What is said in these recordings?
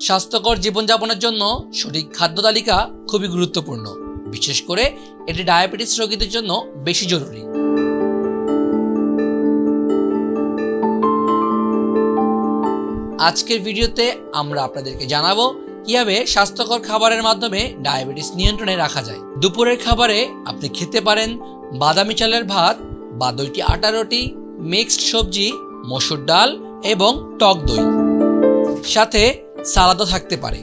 স্বাস্থ্যকর জীবনযাপনের জন্য সঠিক খাদ্য তালিকা খুবই গুরুত্বপূর্ণ। বিশেষ করে এটি ডায়াবেটিস রোগীদের জন্য বেশি জরুরি। আজকের ভিডিওতে আমরা আপনাদেরকে জানাব কীভাবে স্বাস্থ্যকর খাবারের মাধ্যমে ডায়াবেটিস নিয়ন্ত্রণে রাখা যায়। দুপুরের খাবারে আপনি খেতে পারেন বাদামি চালের ভাত বা দুইটি আটা রুটি, মিক্সড সবজি, মসুর ডাল এবং টক দই। সাথে সালাদও থাকতে পারে।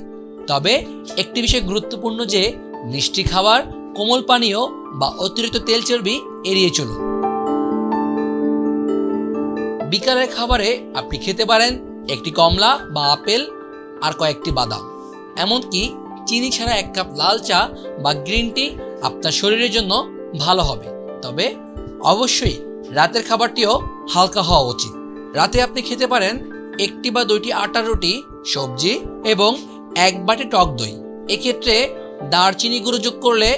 তবে একটি বিষয় গুরুত্বপূর্ণ যে, মিষ্টি খাবার কোমল পানীয় বা অতিরিক্ত তেল চর্বি এড়িয়ে চলুন। বিকালের খাবারে আপনি খেতে পারেন একটি কমলা বা আপেল আর কয়েকটি বাদাম। এমনকি চিনি ছাড়া এক কাপ লাল চা বা গ্রিন টি আপনার শরীরের জন্য ভালো হবে। তবে অবশ্যই রাতের খাবারটিও হালকা হওয়া উচিত। রাতে আপনি খেতে পারেন একটি বা দুইটি আটার রুটি সবজি এবং এক বাটি টক দই। এক্ষেত্রে দারচিনি গুঁড়ো যোগ করলে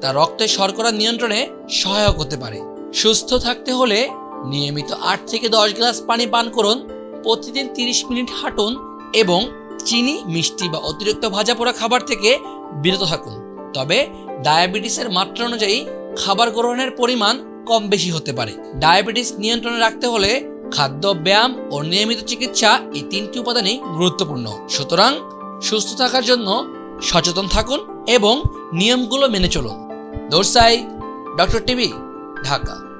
তা রক্তের শর্করা নিয়ন্ত্রণে সহায়ক হতে পারে। সুস্থ থাকতে হলে নিয়মিত আট থেকে দশ গ্লাস পানি পান করুন, প্রতিদিন তিরিশ মিনিট হাঁটুন এবং চিনি, মিষ্টি বা অতিরিক্ত ভাজা পোড়া খাবার থেকে বিরত থাকুন। তবে ডায়াবেটিসের মাত্রা অনুযায়ী খাবার গ্রহণের পরিমাণ কম বেশি হতে পারে। ডায়াবেটিস নিয়ন্ত্রণে রাখতে হলে খাদ্য, ব্যায়াম ও নিয়মিত চিকিৎসা এই তিনটি উপাদানই গুরুত্বপূর্ণ। সুতরাং সুস্থ থাকার জন্য সচেতন থাকুন এবং নিয়মগুলো মেনে চলুন। দোরসাই ডক্টর টিভি, ঢাকা।